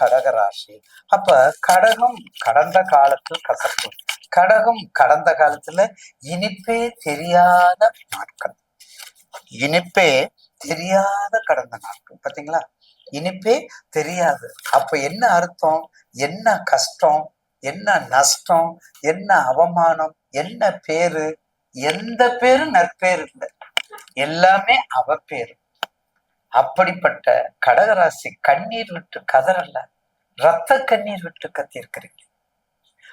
கடகராசி. அப்ப கடகம் கடந்த காலத்தில் கசப்பு கடகம் கடந்த காலத்துல இனிப்பே தெரியாத நாட்கள். இனிப்பே தெரியாத கடந்த நாட்கள். பாத்தீங்களா? இனிப்பே தெரியாது. அப்ப என்ன அர்த்தம்? என்ன கஷ்டம்? என்ன நஷ்டம்? என்ன அவமானம்? என்ன பேரு? எந்த பேரும் நற்பேர் இல்லை. எல்லாமே அவ பேரு. அப்படிப்பட்ட கடகராசி கண்ணீர் விட்டு கதறல்ல. ரத்த கண்ணீர் விட்டு கத்தியிருக்கிறீங்க.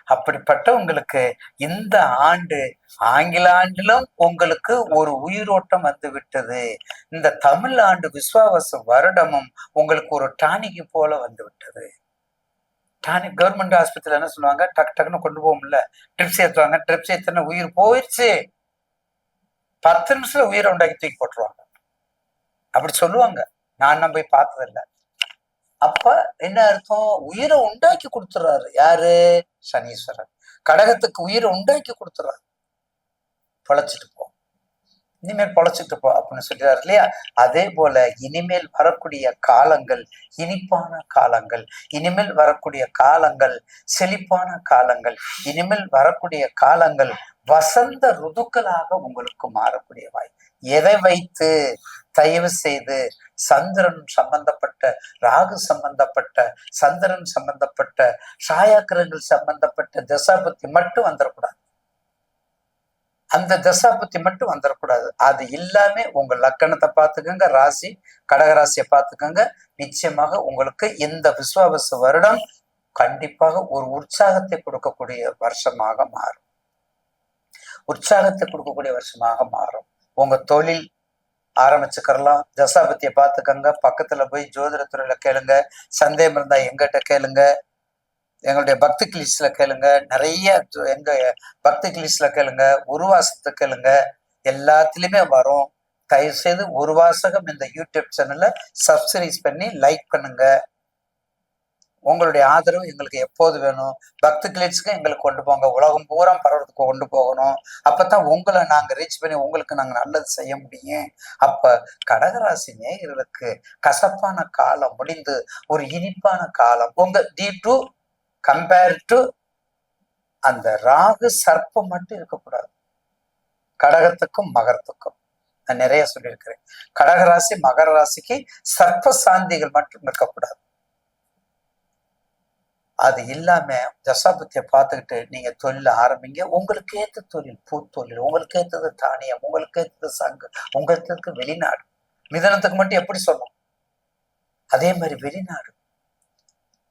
அப்படிப்பட்ட உங்களுக்கு இந்த ஆண்டு ஆங்கில ஆண்டிலும் உங்களுக்கு ஒரு உயிரோட்டம் வந்து விட்டது. இந்த தமிழ் ஆண்டு விஸ்வாவச வருடமும் உங்களுக்கு ஒரு டானிக்கு போல வந்து விட்டது. டானிக் கவர்மெண்ட் ஆஸ்பத்திரியில் என்ன சொல்லுவாங்க? டக் டக்குன்னு கொண்டு போகும்ல ட்ரிப்ஸ் ஏற்றுவாங்க ட்ரிப்ஸ் ஏற்றின உயிர் போயிடுச்சு பத்து நிமிஷத்துல உயிரை உண்டாக்கி தூக்கி போட்டுருவாங்க. அப்படி சொல்லுவாங்க. நான் நம்ம போய் பார்த்ததில்ல. அப்ப என்ன அர்த்தம்? உயிரை உண்டாக்கி கொடுத்துறாரு. யாரு? சனீஸ்வரன். கடகத்துக்கு உயிரை உண்டாக்கி கொடுத்துறாரு. பொழைச்சிட்டு போ. இனிமேல் பொழைச்சிட்டு போ அப்படின்னு சொல்றாரு இல்லையா? அதே போல இனிமேல் வரக்கூடிய காலங்கள் இனிப்பான காலங்கள். இனிமேல் வரக்கூடிய காலங்கள் செழிப்பான காலங்கள். இனிமேல் வரக்கூடிய காலங்கள் வசந்த ருதுக்களாக உங்களுக்கு மாறக்கூடிய வாய் எதை வைத்து? தயவு செய்து சந்திரன் சம்பந்தப்பட்ட ராகு சம்பந்தப்பட்ட சந்திரன் சம்பந்தப்பட்ட சாயாக்கிரங்கள் சம்பந்தப்பட்ட தசாபத்தி மட்டும் வந்துடக்கூடாது அந்த தசாபத்தி மட்டும் வந்துடக்கூடாது அது எல்லாமே உங்க லக்கணத்தை பார்த்துக்கோங்க ராசி கடகராசியை பார்த்துக்கோங்க. நிச்சயமாக உங்களுக்கு இந்த விஸ்வாவச வருடம் கண்டிப்பாக ஒரு உற்சாகத்தை கொடுக்கக்கூடிய வருஷமாக மாறும். உற்சாகத்தை கொடுக்கக்கூடிய வருஷமாக மாறும். உங்க தொழில் ஆரம்பிச்சுக்கிறலாம். தசாபத்தியை பார்த்துக்கங்க. பக்கத்தில் போய் ஜோதிடத்துறையில் கேளுங்க. சந்தேகம் இருந்தால் எங்கிட்ட கேளுங்க. எங்களுடைய பக்தி கிளிஸில் கேளுங்க. நிறைய ஜோ- பக்தி கிளிஸில் கேளுங்க. உருவாசத்தை கேளுங்க. எல்லாத்துலேயுமே வரும். தயவு செய்து ஒரு வாசகம் இந்த யூடியூப் சேனலில் சப்ஸ்கிரைஸ் பண்ணி லைக் பண்ணுங்கள் உங்களுடைய ஆதரவு எங்களுக்கு எப்போது வேணும்? பக்தி கிளிட்ஸ்க்கு எங்களுக்கு கொண்டு போங்க. உலகம் பூரா பரவறதுக்கு கொண்டு போகணும். அப்பதான் உங்களை நாங்க ரீச் பண்ணி உங்களுக்கு நாங்க நல்லது செய்ய முடியும். அப்ப கடகராசி நேயர்களுக்கு கசப்பான காலம் முடிந்து ஒரு இனிப்பான காலம். உங்க டி டு கம்பேர் டு அந்த ராகு சர்ப்பம் மட்டும் இருக்கக்கூடாது. கடகத்துக்கும் மகரத்துக்கும். நான் நிறைய சொல்லியிருக்கிறேன். கடகராசி மகர ராசிக்கு சர்ப்ப சாந்திகள் மட்டும் இருக்கக்கூடாது. அது இல்லாம தசாபத்தியை பார்த்துக்கிட்டு நீங்க தொழில ஆரம்பிங்க. உங்களுக்கு ஏற்ற தொழில் பூத்தொழில் உங்களுக்கு ஏற்றது தானியம் உங்களுக்கு ஏற்றது சங்கு உங்களுக்கு வெளிநாடு. மிதனத்துக்கு மட்டும் எப்படி சொல்லணும்? அதே மாதிரி வெளிநாடு.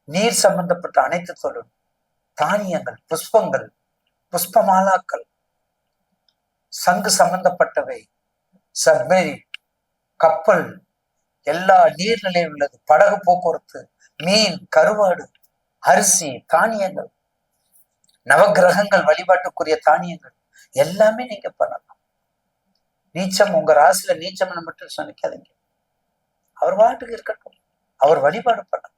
நீர் சம்பந்தப்பட்ட அனைத்து தொழில் தானியங்கள் புஷ்பங்கள் புஷ்பமாலாக்கள் சங்கு சம்பந்தப்பட்டவை சப்மெரி கப்பல் எல்லா நீர்நிலையும் உள்ளது படகு போக்குவரத்து மீன் கருவாடு அரிசி தானியங்கள் நவக்கிரகங்கள் வழிபாட்டுக்குரிய தானியங்கள் எல்லாமே நீங்க பண்ணலாம். நீச்சம் உங்க ராசியில நீச்சம்னு மட்டும் நினைக்காதீங்க அவர் வாட்டுக்கு இருக்கட்டும். அவர் வழிபாடு பண்ணுங்க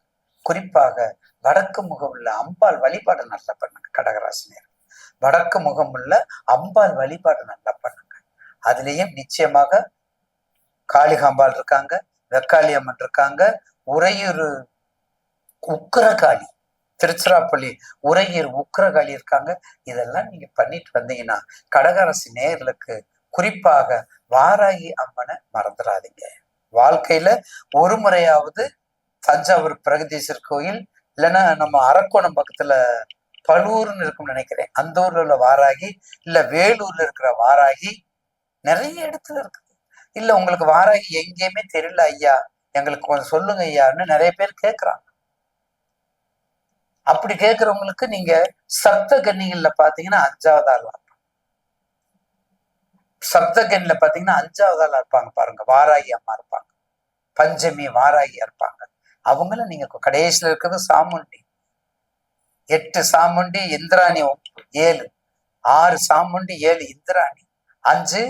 குறிப்பாக வடக்கு முகம் உள்ள அம்பாள் வழிபாடு நல்லா பண்ணுங்க கடகராசினியர். வடக்கு முகம் உள்ள அம்பாள் வழிபாடு நல்லா பண்ணுங்க. அதுலயும் நிச்சயமாக காளிகாம்பாள் இருக்காங்க வெக்காளி அம்மன் இருக்காங்க உறையூர் உக்கரகாளி திருச்சிராப்பள்ளி உறையீர் உக்ரகாளி இருக்காங்க. இதெல்லாம் நீங்க பண்ணிட்டு வந்தீங்கன்னா கடகரசி நேர்களுக்கு குறிப்பாக வாராகி அம்மனை மறந்துடாதீங்க. வாழ்க்கையில ஒரு முறையாவது தஞ்சாவூர் பிரகதீஸ்வர் கோயில் இல்லைன்னா நம்ம அரக்கோணம் பக்கத்துல பலூர்னு இருக்கும்னு நினைக்கிறேன். அந்த ஊர்ல உள்ள வாராகி இல்ல வேலூர்ல இருக்கிற வாராகி நிறைய இடத்துல இருக்குது இல்ல உங்களுக்கு வாராகி எங்கேயுமே தெரியல ஐயா. எங்களுக்கு கொஞ்சம் சொல்லுங்க ஐயான்னு நிறைய பேர் கேட்கறாங்க அப்படி கேட்கறவங்களுக்கு நீங்க சப்த கன்னிகள்ல பாத்தீங்கன்னா அஞ்சாவது ஆள் இருப்பாங்க. சப்த கன்னில பாத்தீங்கன்னா அஞ்சாவது ஆளா இருப்பாங்க பாருங்க வாராகி அம்மா இருப்பாங்க. பஞ்சமி வாராகியா இருப்பாங்க. அவங்கள நீங்க கடைசியில இருக்கிறது சாமுண்டி. எட்டு சாமுண்டி இந்திராணி ஏழு. ஆறு சாமுண்டி ஏழு இந்திராணி. அஞ்சு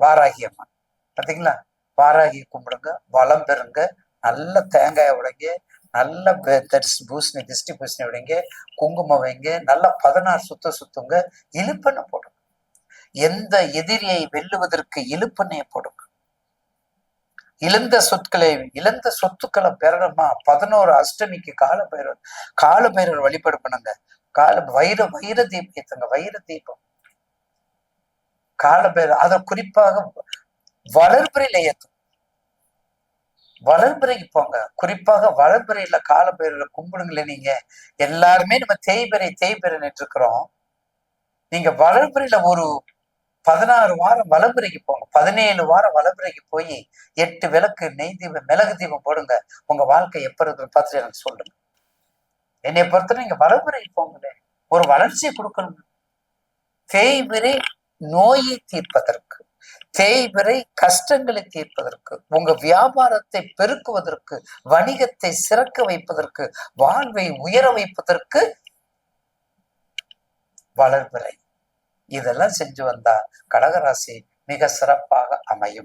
வாராகி அம்மன் பாத்தீங்களா? வாராகி கும்பிடுங்க வளம் பெறுங்க நல்ல தேங்காய் உடைங்க நல்ல பெ- தரிசி பூசணி திஷ்டி பூசணி குங்குமம் வைங்க நல்லா பதினாறு சுத்த சுத்துங்க இழுப்பெண்ணை போடுங்க. எந்த எதிரியை வெல்லுவதற்கு இழுப்பெண்ணையை போடுங்க. இழந்த சொற்களை இழந்த சொத்துக்களை பெறணுமா? பதினோரு அஷ்டமிக்கு கால பைரவர் கால பைரவர் வழிபாடு பண்ணுங்க கால வைர வைர தீபம் ஏத்துங்க வைர தீபம். கால பைரவர் அதை குறிப்பாக வளர்பிறையில ஏத்தும் வளர்பிறைக்கு போங்க. குறிப்பாக வளர்பிறையில கால பயிரில் கும்பிடுங்களே நீங்க. எல்லாருமே நம்ம தேய்பிறை தேய்பிறை இருக்கிறோம் நீங்க வளர்பிறையில ஒரு பதினாறு வாரம் வளம்புரைக்கு போங்க. பதினேழு வாரம் வளம்புரைக்கு போய் எட்டு விளக்கு நெய் தீபம் மிளகு தீபம் போடுங்க. உங்க வாழ்க்கை எப்ப இருக்குன்னு பார்த்துட்டு எனக்கு சொல்லுங்க. என்னை பொறுத்தவரை நீங்க வளம்புரைக்கு போங்களே. ஒரு வளர்ச்சியை கொடுக்கணும். தேய்விரை நோயை தீர்ப்பதற்கு. தேய்பிறை கஷ்டங்களை தீர்ப்பதற்கு உங்க வியாபாரத்தை பெருக்குவதற்கு வணிகத்தை சிறக்க வைப்பதற்கு வாழ்வை உயர வைப்பதற்கு வளர்பிறை. இதெல்லாம் செஞ்சு வந்தா கடகராசி மிக சிறப்பாக அமையும்.